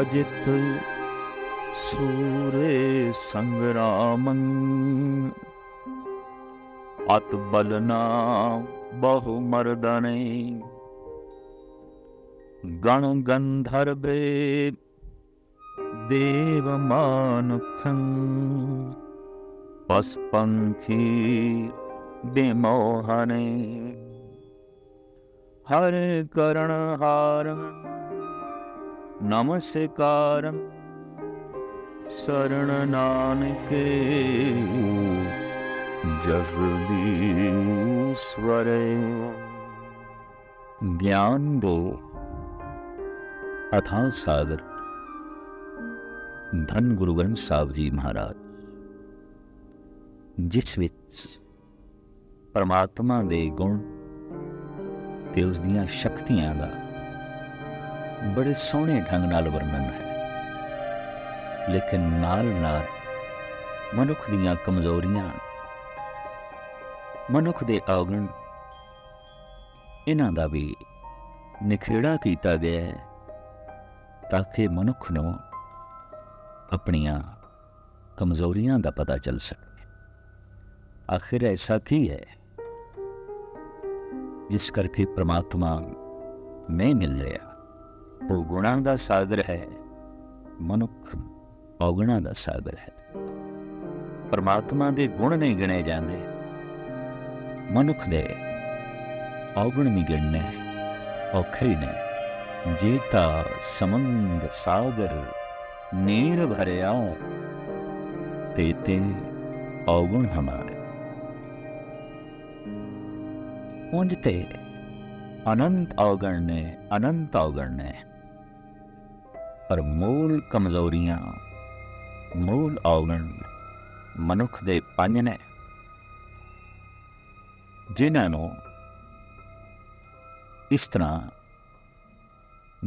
ਅਜਿਤ ਸੂਰੇ ਸੰਗਰਾਮੰ। ਅਤ ਬਲਨਾ ਬਹੁ ਮਰਦਨੇ। ਗਣ ਗੰਧਰਵੇ ਦੇਵ ਮਾਨੁਖੰ। ਪਸ ਪੰਖੀ ਬਿਮੋਹਨੇ ਹਰ ਕਰਣ ਹਾਰ ਨਮਸਕਾਰ ਸਰਣ ਨਾਨਕੇ, ਜਸ ਸਵਰੇ। ਗਿਆਨ ਦੋ, ਅਥਾਹ ਸਾਗਰ। ਧੰਨ ਗੁਰੂ ਗ੍ਰੰਥ ਸਾਹਿਬ ਜੀ ਮਹਾਰਾਜ। ਜਿਸ ਵਿੱਚ ਪਰਮਾਤਮਾ ਦੇ ਗੁਣ ਤੇ ਉਸ ਦੀਆਂ ਸ਼ਕਤੀਆਂ ਦਾ ਬੜੇ ਸੋਹਣੇ ਢੰਗ ਨਾਲ ਵਰਣਨ ਹੈ। ਲੇਕਿਨ ਨਾਲ ਨਾਲ ਮਨੁੱਖ ਦੀਆਂ ਕਮਜ਼ੋਰੀਆਂ ਮਨੁੱਖ ਦੇ ਔਗਣ ਇਹਨਾਂ ਦਾ ਵੀ ਨਿਖੇੜਾ ਕੀਤਾ ਗਿਆ ਹੈ ਤਾਂ ਕਿ ਮਨੁੱਖ ਨੂੰ ਆਪਣੀਆਂ ਕਮਜ਼ੋਰੀਆਂ ਦਾ ਪਤਾ ਚੱਲ ਸਕੇ। ਆਖਿਰ ਐਸਾ ਕੀ ਹੈ? ਜਿਸ ਕਰਕੇ ਪ੍ਰਮਾਤਮਾ ਮੈਂ ਮਿਲ ਰਿਹਾ। ਗੁਣਾਂ ਦਾ ਸਾਗਰ ਹੈ, ਮਨੁੱਖ ਔਗਣਾਂ ਦਾ ਸਾਗਰ ਹੈ। ਪਰਮਾਤਮਾ ਦੇ ਗੁਣ ਨਹੀਂ ਗਿਣੇ ਜਾਂਦੇ। ਮਨੁੱਖ ਦੇ ਔਗਣ ਵੀ ਗਿਣਨੇ, ਔਖਰੀ ਨੇ। ਜੇ ਤਾਂ ਸਮੁੰਦ, ਸਾਗਰ, ਨੀਰ ਭਰਿਆ ਤੇ ਤੇ ਔਗਣ ਹਮਾਰੇ। ਉਂਝ ਤੇ ਅਨੰਤ ਔਗਣ ਨੇ, ਅਨੰਤ ਔਗਣ ਨੇ। ਪਰ ਮੂਲ ਕਮਜ਼ੋਰੀਆਂ, ਮੂਲ ਔਗਣ ਮਨੁੱਖ ਦੇ ਪੰਜ ਨੇ। ਜਿਨ੍ਹਾਂ ਨੂੰ ਇਸ ਤਰ੍ਹਾਂ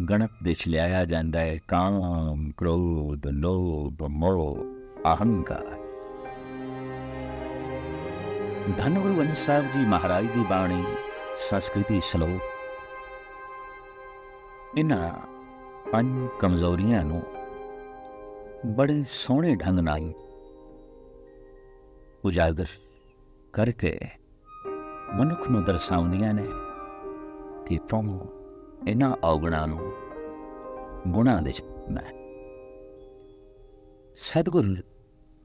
ਗਣਤ ਦੇ ਲਿਆਇਆ ਜਾਂਦਾ ਹੈ, ਕਾਮ, ਕ੍ਰੋਧ, ਲੋਭ, ਮੋਹ, ਅਹੰਕਾਰ। ਧੰਨ ਗੁਰੂ ਗ੍ਰੰਥ ਸਾਹਿਬ ਜੀ ਮਹਾਰਾਜ ਦੀ ਬਾਣੀ, ਸੰਸਕ੍ਰਿਤੀ, ਸ਼ਲੋਕ, ਇਹਨਾਂ ਪੰਜ ਕਮਜ਼ੋਰੀਆਂ ਨੂੰ ਬੜੇ ਸੋਹਣੇ ਢੰਗ ਨਾਲ ਉਜਾਗਰ ਕਰਕੇ ਮਨੁੱਖ ਨੂੰ ਦਰਸਾਉਂਦੀਆਂ ਨੇ ਕਿ ਤੁਮ ਇਹਨਾਂ ਔਗਣਾਂ ਨੂੰ ਗੁਣਾਂ ਦੇ ਚੁਣਾ ਸਤਿਗੁਰ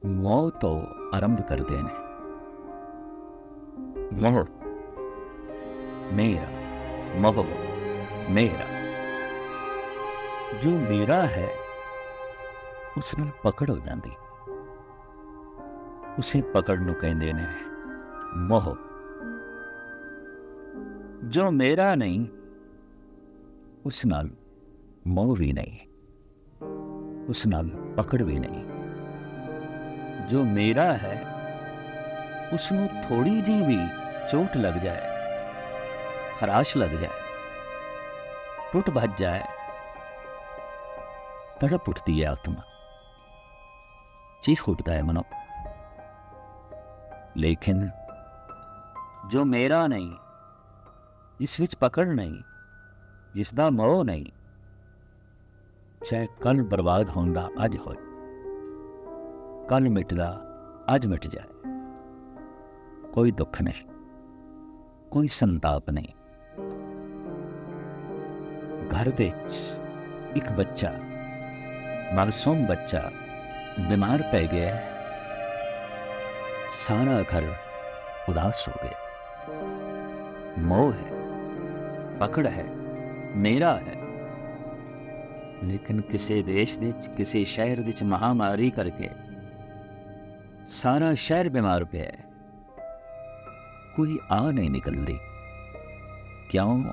ਮੋਹ ਤੋਂ ਆਰੰਭ ਕਰਦੇ ਨੇ। ਮੋਹ ਮੇਰਾ ਮੋਹ ਮੇਰਾ ਜੋ ਮੇਰਾ ਹੈ, ਉਸ ਨੂੰ ਪਕੜ ਹੋ ਜਾਂਦੀ। ਉਸੇ ਪਕੜ ਨੂੰ ਕਹਿੰਦੇ ਨੇ, ਮੋਹ। ਜੋ ਮੇਰਾ ਨਹੀਂ, ਉਸ ਨਾਲ ਮੋਹ ਵੀ ਨਹੀਂ। ਉਸ ਨਾਲ ਪਕੜ ਵੀ ਨਹੀਂ। ਜੋ ਮੇਰਾ ਹੈ, ਉਸ ਨੂੰ ਥੋੜੀ ਜਿਹੀ ਵੀ ਚੋਟ ਲੱਗ ਜਾਏ, ਹਰਾਸ਼ ਲੱਗ ਜਾਏ, ਟੁੱਟ ਭੱਜ ਜਾਏ ਤੜਪ ਉੱਠਦੀ ਹੈ ਆਤਮਾ ਚੀਖ ਉੱਠਦਾ ਹੈ ਮਨੋ ਲੇਕਿਨ ਜੋ ਮੇਰਾ ਨਹੀਂ ਜਿਸ ਵਿੱਚ ਪਕੜ ਨਹੀਂ ਜਿਸ ਦਾ ਮੋਹ ਨਹੀਂ ਚਾਹੇ ਕੱਲ ਬਰਬਾਦ ਹੁੰਦਾ ਅੱਜ ਹੋਏ ਕੱਲ ਮਿਟਦਾ ਅੱਜ ਮਿਟ ਜਾਏ ਕੋਈ ਦੁੱਖ ਨਹੀਂ ਕੋਈ ਸੰਤਾਪ ਨਹੀਂ ਘਰ ਦੇ ਵਿੱਚ ਇੱਕ ਬੱਚਾ ਮਾਸੂਮ ਬੱਚਾ ਬਿਮਾਰ ਪੈ ਗਿਆ ਸਾਰਾ ਘਰ ਉਦਾਸ ਹੋ ਗਿਆ ਮੋਹ ਹੈ ਪਕੜ ਹੈ ਮੇਰਾ ਹੈ ਲੇਕਿਨ ਕਿਸੇ ਦੇਸ਼ ਦੇ ਵਿੱਚ ਕਿਸੇ ਸ਼ਹਿਰ ਵਿੱਚ ਮਹਾਮਾਰੀ ਕਰਕੇ ਸਾਰਾ ਸ਼ਹਿਰ ਬਿਮਾਰ ਪਿਆ ਹੈ ਕੋਈ ਆ ਨਹੀਂ ਨਿਕਲਦੀ ਕਿਉਂ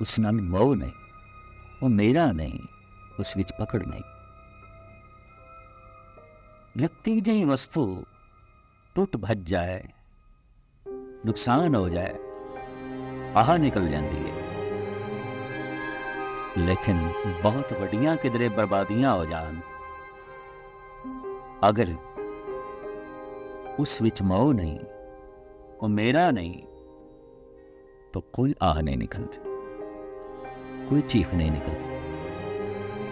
ਉਸ ਨਾਲ ਮੋਹ ਨਹੀਂ ਉਹ ਮੇਰਾ ਨਹੀਂ ਉਸ ਵਿੱਚ ਪਕੜ ਨਹੀਂ ਵਿਅਕਤੀ ਜਿਹੀ ਵਸਤੂ ਟੁੱਟ ਭੱਜ ਜਾਏ ਨੁਕਸਾਨ ਹੋ ਜਾਏ ਆਹ ਨਿਕਲ ਜਾਂਦੀ ਹੈ ਲੇਕਿਨ ਬਹੁਤ ਵੱਡੀਆਂ ਕਿਧਰੇ ਬਰਬਾਦੀਆਂ ਹੋ ਜਾਣ ਅਗਰ ਉਸ ਵਿੱਚ ਮੋਹ ਨਹੀਂ ਉਹ ਮੇਰਾ ਨਹੀਂ तो कोई आह नहीं निकलती कोई चीख नहीं निकलती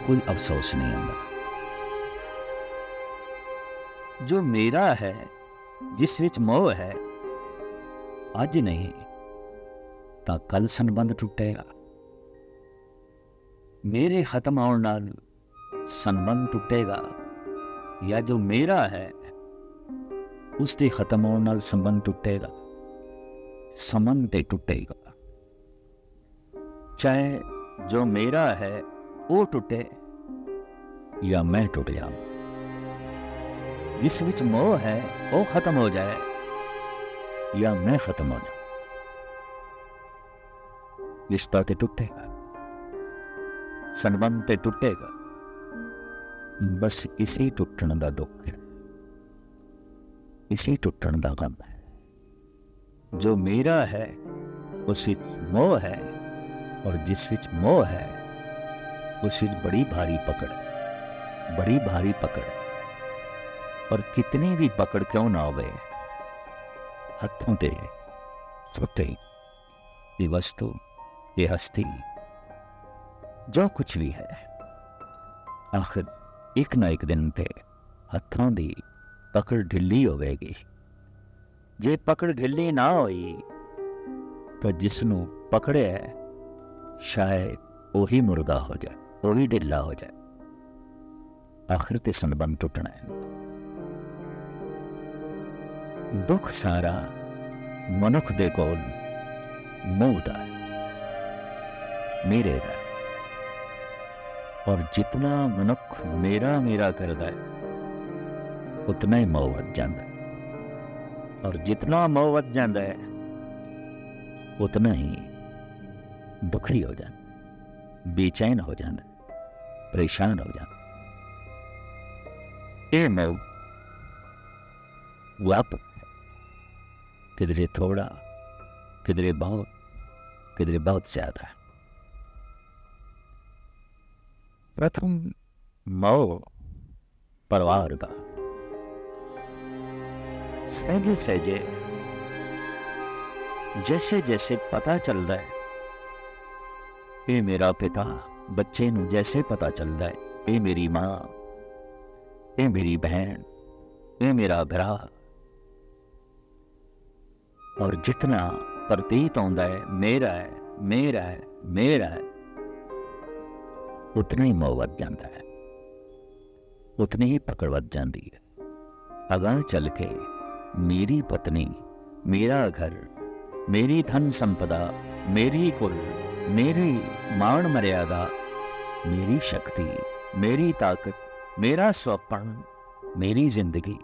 ਕੋਈ ਅਫਸੋਸ ਨਹੀਂ ਆਉਂਦਾ ਜੋ ਮੇਰਾ ਹੈ ਜਿਸ ਵਿੱਚ ਮੋਹ ਹੈ ਅੱਜ ਨਹੀਂ ਤਾਂ ਕੱਲ ਸੰਬੰਧ ਟੁੱਟੇਗਾ ਮੇਰੇ ਖਤਮ ਹੋਣ ਨਾਲ ਸੰਬੰਧ ਟੁੱਟੇਗਾ ਜਾਂ ਜੋ ਮੇਰਾ ਹੈ ਉਸ ਦੇ ਖਤਮ ਹੋਣ ਨਾਲ ਸੰਬੰਧ ਟੁੱਟੇਗਾ ਸੰਬੰਧ ਤੇ ਟੁੱਟੇਗਾ ਚਾਹੇ ਜੋ ਮੇਰਾ ਹੈ ਉਹ ਟੁੱਟੇ ਜਾਂ ਮੈਂ ਟੁੱਟ ਜਾਵਾਂ ਜਿਸ ਵਿੱਚ ਮੋਹ ਹੈ ਉਹ ਖਤਮ ਹੋ ਜਾਏ ਜਾਂ ਮੈਂ ਖਤਮ ਹੋ ਜਾਵਾਂ ਰਿਸ਼ਤਾ ਤੇ ਟੁੱਟੇਗਾ ਸੰਬੰਧ ਤੇ ਟੁੱਟੇਗਾ ਬਸ ਇਸੇ ਟੁੱਟਣ ਦਾ ਦੁੱਖ ਹੈ ਇਸੇ ਟੁੱਟਣ ਦਾ ਗਮ ਹੈ ਜੋ ਮੇਰਾ ਹੈ ਉਸ ਵਿੱਚ ਮੋਹ ਹੈ ਔਰ ਜਿਸ ਵਿੱਚ ਮੋਹ ਹੈ ਉਸ ਵਿੱਚ ਬੜੀ ਭਾਰੀ ਪਕੜ ਹੈ ਬੜੀ ਭਾਰੀ ਪਕੜ ਹੈ ਪਰ ਕਿਤਨੀ ਵੀ ਪਕੜ ਕਿਉਂ ਨਾ ਹੋਵੇ ਹੱਥੋਂ ਤੇ ਛੋਟੇ ਇਹ ਵਸਤੂ ਇਹ ਹਸਤੀ ਜੋ ਕੁਝ ਵੀ ਹੈ ਆਖਰ ਇੱਕ ਨਾ ਇੱਕ ਦਿਨ ਤੇ ਹੱਥਾਂ ਦੀ ਪਕੜ ਢਿੱਲੀ ਹੋਵੇਗੀ ਜੇ ਪਕੜ ਢਿੱਲੀ ਨਾ ਹੋਈ ਤਾਂ ਜਿਸ ਨੂੰ ਪਕੜਿਆ ਸ਼ਾਇਦ ਉਹੀ ਮੁਰਦਾ ਹੋ ਜਾਏ ਉਹ ਵੀ ਢਿੱਲਾ ਹੋ ਜਾਏ ਆਖਿਰ ਤੇ ਸੰਬੰਧ ਟੁੱਟਣਾ ਹੈ ਦੁੱਖ ਸਾਰਾ ਮਨੁੱਖ ਦੇ ਕੋਲ ਮੋਹ ਦਾ ਮੇਰੇ ਦਾ ਔਰ ਜਿਤਨਾ ਮਨੁੱਖ ਮੇਰਾ ਮੇਰਾ ਕਰਦਾ ਹੈ ਉਤਨਾ ਹੀ ਮੋਹ ਵੱਧ ਜਾਂਦਾ ਹੈ ਔਰ ਜਿਤਨਾ ਮੋਹ ਵੱਧ ਜਾਂਦਾ ਹੈ ਉਤਨਾ ਹੀ ਦੁਖੀ ਹੋ ਜਾਂਦਾ ਬੇਚੈਨ ਹੋ ਜਾਂਦਾ ਪਰੇਸ਼ਾਨ ਹੋ ਜਾਂਦਾ ਇਹ ਮੋਹ ਵਾਪ ਕਿਧਰੇ ਥੋੜਾ ਕਿਧਰੇ ਬਹੁਤ ਕਿਧਰੇ ਬਹੁਤ ਜ਼ਿਆਦਾ ਪ੍ਰਥਮ ਮੋਹ ਪਰਿਵਾਰ ਦਾ ਸਹਿਜੇ ਸਹਿਜੇ ਜੈਸੇ ਜੈਸੇ ਪਤਾ ਚੱਲਦਾ ਹੈ ਇਹ ਮੇਰਾ ਪਿਤਾ ਬੱਚੇ ਨੂੰ ਜੈਸੇ ਪਤਾ ਚੱਲਦਾ ਹੈ ਇਹ ਮੇਰੀ ਮਾਂ ਇਹ ਮੇਰੀ ਭੈਣ ਇਹ ਮੇਰਾ ਭਰਾ ਔਰ ਜਿਤਨਾ ਪ੍ਰਤੀਤ ਹੁੰਦਾ ਹੈ ਮੇਰਾ ਹੈ ਮੇਰਾ ਹੈ ਮੇਰਾ ਹੈ ਉਤਨਾ ਹੀ ਮੋਹ ਵੱਧ ਜਾਂਦਾ ਹੈ ਉਤਨੀ ਹੀ ਪਕੜ ਵੱਧ ਜਾਂਦੀ ਹੈ ਅਗਾਂਹ ਚੱਲ ਕੇ ਮੇਰੀ ਪਤਨੀ ਮੇਰਾ ਘਰ ਮੇਰੀ ਧਨ ਸੰਪਦਾ ਮੇਰੀ ਕੁਲ ਮੇਰੀ ਮਾਣ ਮਰਿਆਦਾ, ਮੇਰੀ ਸ਼ਕਤੀ, ਮੇਰੀ ਤਾਕਤ, ਮੇਰਾ ਸੁਪਨ ਮੇਰੀ ਜ਼ਿੰਦਗੀ।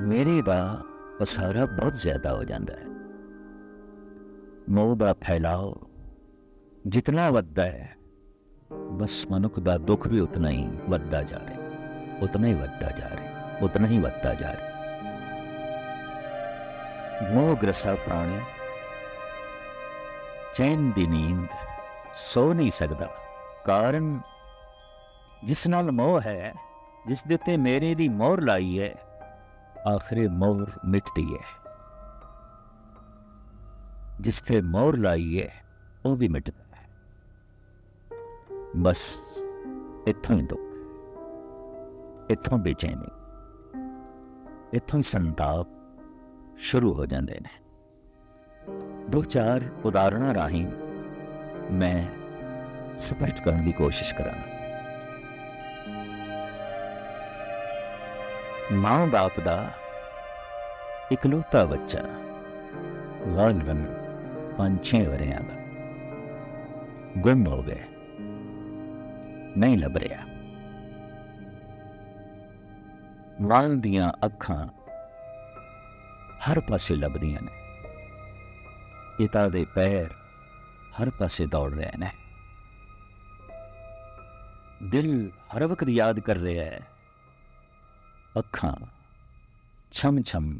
ਮੇਰੇ ਦਾ ਪਸਾਰਾ ਬਹੁਤ ਜ਼ਿਆਦਾ ਹੋ ਜਾਂਦਾ ਹੈ। ਮੋਹ ਦਾ ਫੈਲਾਓ ਜਿਤਨਾ ਵੱਧਦਾ ਹੈ, ਬਸ ਮਨੁੱਖ ਦਾ ਦੁੱਖ ਵੀ ਉਤਨਾ ਹੀ ਵੱਧਦਾ ਜਾ ਰਿਹਾ ਉਤਨਾ ਹੀ ਵੱਧਦਾ ਜਾ ਰਿਹਾ ਉਤਨਾ ਹੀ ਵੱਧਦਾ ਜਾ ਰਿਹਾ ਮੋਹ ਗ੍ਰਸਾ ਪ੍ਰਾਣੀ ਚੈਨ ਦੀ ਨੀਂਦ ਸੋ ਨਹੀਂ ਸਕਦਾ। ਕਾਰਨ ਜਿਸ ਨਾਲ ਮੋਹ ਹੈ, ਜਿਸ ਦੇ ਉੱਤੇ ਮੇਰੇ ਦੀ ਮੋਹਰ ਲਾਈ ਹੈ, ਆਖਰੇ ਮੋਹਰ ਮਿਟਦੀ ਹੈ। ਜਿਸ ਤੇ ਮੋਹਰ ਲਾਈ ਹੈ, ਉਹ ਵੀ ਮਿਟਦਾ ਹੈ। ਬਸ ਇੱਥੋਂ ਹੀ ਦੁੱਖ, ਇੱਥੋਂ ਬੇਚੈਨੀ, ਇੱਥੋਂ ਹੀ ਸੰਤਾਪ ਸ਼ੁਰੂ ਹੋ ਜਾਂਦੇ ਨੇ। ਦੋ ਚਾਰ ਉਦਾਹਰਣਾਂ ਰਾਹੀਂ ਮੈਂ ਸਪਸ਼ਟ ਕਰਨ ਦੀ ਕੋਸ਼ਿਸ਼ ਕਰਾਂਗਾ। ਮਾਂ ਬਾਪ ਦਾ ਇਕਲੌਤਾ ਬੱਚਾ ਲਗਭਗ ਪੰਜ ਛੇ ਵਰਿਆਂ ਦਾ ਗੁੰਮ ਹੋ ਗਿਆ। ਨਹੀਂ ਲੱਭ ਰਿਹਾ। ਮਾਂ ਦੀਆਂ ਅੱਖਾਂ ਹਰ ਪਾਸੇ ਲੱਭਦੀਆਂ ਨੇ। ਪਿਤਾ ਦੇ ਪੈਰ ਹਰ ਪਾਸੇ ਦੌੜ ਰਹੇ ਨੇ ਦਿਲ ਹਰ ਵਕਤ ਯਾਦ ਕਰ ਰਿਹਾ ਹੈ। ਅੱਖਾਂ ਛਮ ਛਮ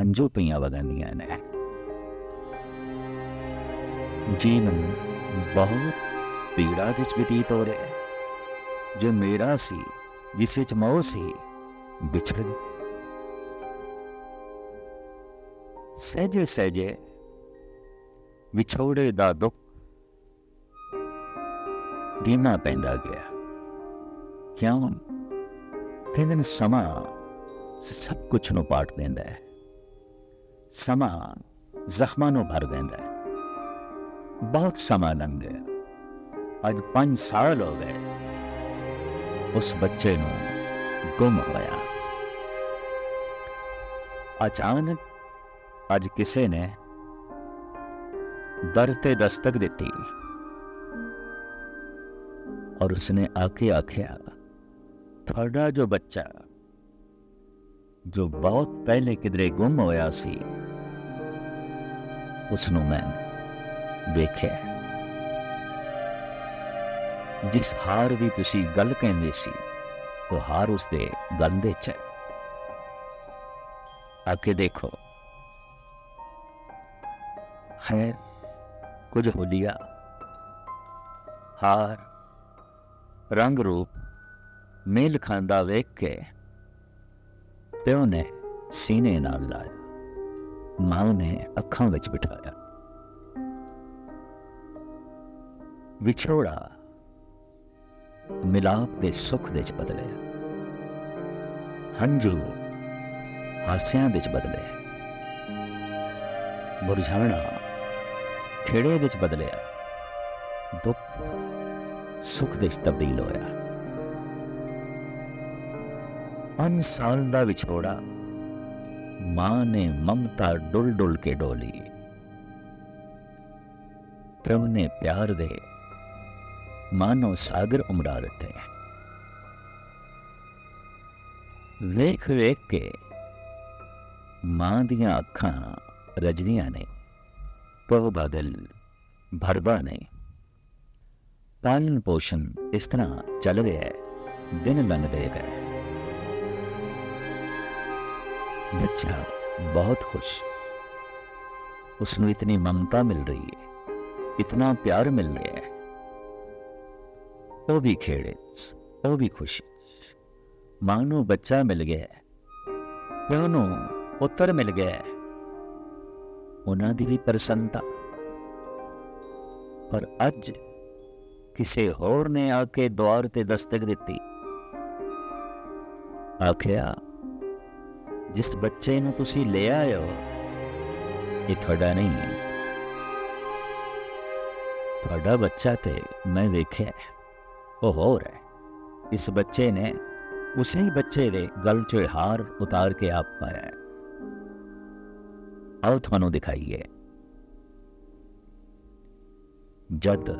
ਹੰਝੂ ਪਈਆਂ ਵਗਾਉਂਦੀਆਂ ਨੇ। ਜੀਵਨ ਬਹੁਤ ਪੀੜਾ ਵਿੱਚ ਬਤੀਤ ਹੋ ਰਿਹਾ ਜੋ ਮੇਰਾ ਸੀ, ਜਿਸ ਵਿੱਚ ਮੋਹ ਸੀ, ਵਿਛੜ ਸਹਿਜੇ ਸਹਿਜੇ ਵਿਛੋੜੇ ਦਾ ਦੁੱਖ ਦੀਨਾ ਪੈਂਦਾ ਗਿਆ। ਕਿਉਂ? ਕਹਿੰਦੇ ਨੇ ਸਮਾਂ ਸਭ ਕੁਝ ਨੂੰ ਪਾਟ ਦਿੰਦਾ ਹੈ। ਸਮਾਂ ਜ਼ਖਮਾਂ ਨੂੰ ਭਰ ਦਿੰਦਾ ਹੈ। ਬਹੁਤ ਸਮਾਂ ਲੰਘ ਗਿਆ। ਅੱਜ 5 ਸਾਲ ਹੋ ਗਏ। ਉਸ ਬੱਚੇ ਨੂੰ ਗੁੰਮ ਹੋਇਆ। ਅਚਾਨਕ ਅੱਜ ਕਿਸੇ ਨੇ ਦਰ ਤੇ ਦਸਤਕ ਦਿੱਤੀ। ਔਰ ਉਸਨੇ ਆਕੇ ਆਖਿਆ, ਤੁਹਾਡਾ ਜੋ ਬੱਚਾ, ਜੋ ਬਹੁਤ ਪਹਿਲੇ ਕਿਧਰੇ ਗੁੰਮ ਹੋਇਆ ਸੀ ਉਸ ਨੂੰ ਮੈਂ ਦੇਖਿਆ ਜਿਸ ਹਾਰ ਦੀ ਤੁਸੀਂ ਗੱਲ ਕਹਿੰਦੇ ਸੀ, ਉਹ ਹਾਰ ਉਸ ਦੇ ਗੰਦੇ ਚ ਹੈ। ਆਕੇ ਦੇਖੋ। ਖੈਰ ਕੁਝ ਹੋ ਲਿਆ ਹਾਰ ਰੰਗ ਰੂਪ ਮੇਲ ਖਾਂਦਾ ਵੇਖ ਕੇ ਤੇ ਉਹਨੇ ਸੀਨੇ ਨਾਲ ਲਾਇਆ ਮਾਂ ਨੇ ਅੱਖਾਂ ਵਿੱਚ ਬਿਠਾਇਆ ਵਿਛੋੜਾ ਮਿਲਾਪ ਦੇ ਸੁੱਖ ਦੇ ਚ ਬਦਲਿਆ ਹੰਝੂ ਹਾਸਿਆਂ ਵਿੱਚ ਬਦਲੇ ਮੁਰਝਾਣਾ ਖੇੜੇ ਵਿੱਚ ਬਦਲਿਆ। ਦੁੱਖ, ਸੁੱਖ ਦੇ ਤਬਦੀਲ ਹੋਇਆ। ਪੰਜ ਦਾ ਵਿਛੋੜਾ, ਮਾਂ ਨੇ ਮਮਤਾ ਡੁੱਲ ਡੁੱਲ ਕੇ ਡੋਲੀ। ਪ੍ਰਭ ਨੇ ਪਿਆਰ ਦੇ ਮਾਨੋ ਸਾਗਰ ਉਮੜਾ ਦਿੱਤੇ। ਵੇਖ ਵੇਖ ਕੇ ਮਾਂ ਦੀਆਂ ਅੱਖਾਂ ਰਜਦੀਆਂ ਨੇ। ਪਵ ਬਦਲ ਭਰਦਾ ਨੇ ਪਾਲਣ ਪੋਸ਼ਣ ਇਸ ਤਰ੍ਹਾਂ ਚੱਲ ਰਿਹਾ ਹੈ ਦਿਨ ਲੰਘਦੇ ਗਏ ਬੱਚਾ ਬਹੁਤ ਖੁਸ਼ ਉਸ ਨੂੰ ਇਤਨੀ ਮਮਤਾ ਮਿਲ ਰਹੀ ਹੈ ਇਤਨਾ ਪਿਆਰ ਮਿਲ ਰਿਹਾ ਹੈ ਉਹ ਵੀ ਖੇੜੇ 'ਚ, ਉਹ ਵੀ ਖੁਸ਼ੀ 'ਚ। ਮਾਂ ਨੂੰ ਬੱਚਾ ਮਿਲ ਗਿਆ ਉਹਨਾਂ ਦੀ ਵੀ ਪ੍ਰਸੰਨਤਾ ਪਰ ਅੱਜ ਕਿਸੇ ਹੋਰ ਨੇ ਆ ਕੇ ਦੁਆਰ ਤੇ ਦਸਤਕ ਦਿੱਤੀ ਆਖਿਆ ਜਿਸ ਬੱਚੇ ਨੂੰ ਤੁਸੀਂ ਲੈ ਆਏ ਹੋ ਇਹ ਤੁਹਾਡਾ ਨਹੀਂ ਹੈ ਤੁਹਾਡਾ ਬੱਚਾ ਤੇ ਮੈਂ ਵੇਖਿਆ ਹੈ, ਉਹ ਹੋਰ ਹੈ ਇਸ ਬੱਚੇ ਨੇ ਉਸੇ ਹੀ ਬੱਚੇ ਦੇ ਗਲ 'ਚ ਹਾਰ ਉਤਾਰ ਕੇ ਆਪ ਪਾਇਆ ਹੈ ਆਓ ਤੁਹਾਨੂੰ ਦਿਖਾਈਏ ਜਦ